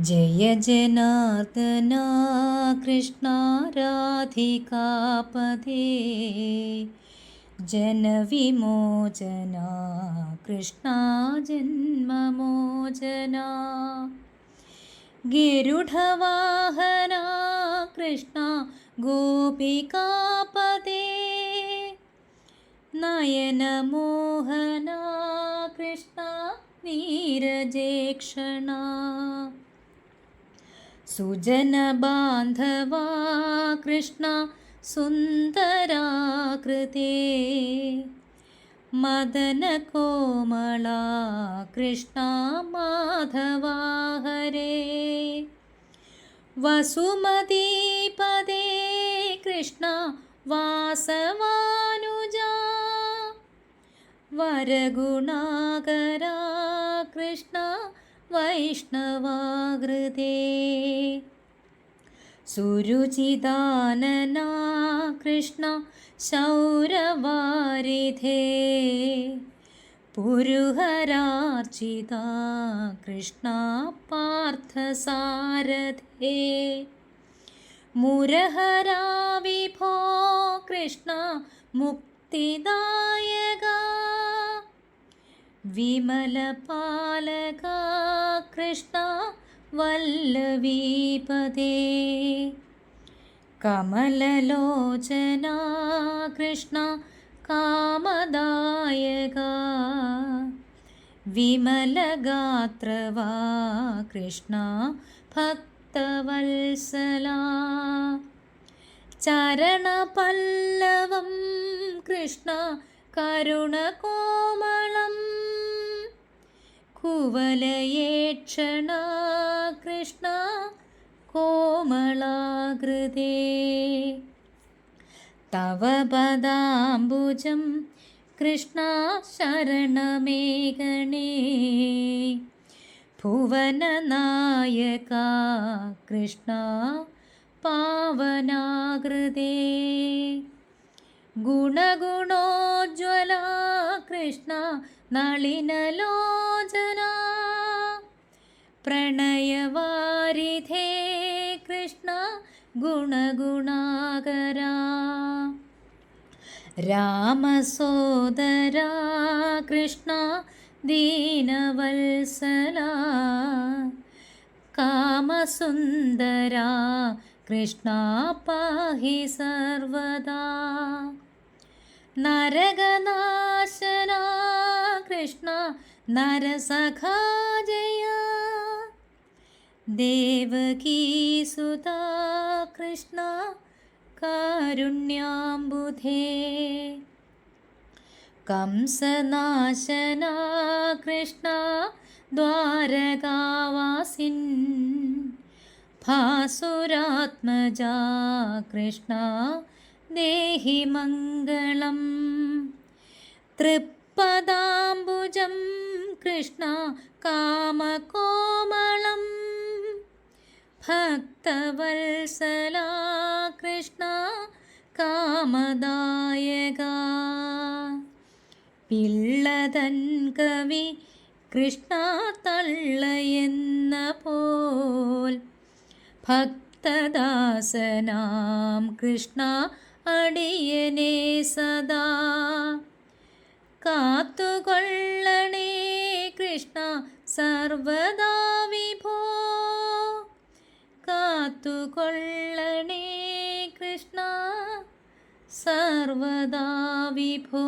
ജയ ജനാർദ്ദന കൃഷ്ണ രാധികാപദേ ജനവിമോചന കൃഷ്ണ ജന്മമോചന. ഗരുഡവാഹന കൃഷ്ണ ഗോപികാപദേ നയനമോഹന കൃഷ്ണ സുജനബാന്ധവാ കൃഷ്ണ സുന്ദരാകൃതേ. മദനകോമള കൃഷ്ണ മാധവാ ഹരേ. വസുമതീപദേ കൃഷ്ണ വാസവാനുജ. വരഗുണാകരാ കൃഷ്ണ വൈഷ്ണവാകൃതേ സുരുചിദാനനാ കൃഷ്ണ ശൗരവാരിധേ പുരുഹരാർച്ചിത കൃഷ്ണ പാർത്ഥസാരഥേ മുരഹരാ വിഭോ കൃഷ്ണ മുക്തിദായക വിമലപാലക കൃഷ്ണ വല്ലവീപദേ കമലലോചന കൃഷ്ണ കാമദായക. വിമലഗാത്രവാ കൃഷ്ണ ഭക്തവത്സല. ചരണപല്ലവം കൃഷ്ണ കരുണകോമളം കുവലയേക്ഷണ കൃഷ്ണ കോമളാകൃതേ. തവ പദാംബുജം കൃഷ്ണ ശരണമേകണേ ഭുവനനായക കൃഷ്ണ പാവനാകൃതേ. ഗുണഗുണോജ്വല കൃഷ്ണ നളിനലോചന. പ്രണയവാരിധേ കൃഷ്ണ ഗുണഗുണാകര. രാമസോദര കൃഷ്ണ ദീനവത്സല. കാമസുന്ദര കൃഷ്ണ പാഹി സർവദാ. നരകനാശന കൃഷ്ണ നരസഖാജയ. ദേവകീസുതാ കൃഷ്ണ കാരുണ്യാംബുധേ. കംസനാശന കൃഷ്ണ ദ്വാരകാവാസിൻ. ഭാസുരാത്മജാ കൃഷ്ണ ദേഹി മംഗളം തൃപ്പദാംബുജം കൃഷ്ണ കാമകോമളം. ഭക്തവത്സല കൃഷ്ണ കാമദായക. പിള്ളതൻ കവി കൃഷ്ണ തള്ളയെന്ന പോൽ. ഭക്തദാസനാം കൃഷ്ണ അടിയനെ സദാ. കാത്തുകൊള്ളണേ. കൃഷ്ണ സർവദാ വിഭോ. കാത്തുകൊള്ളണേ കൃഷ്ണ സർവദാ വിഭോ.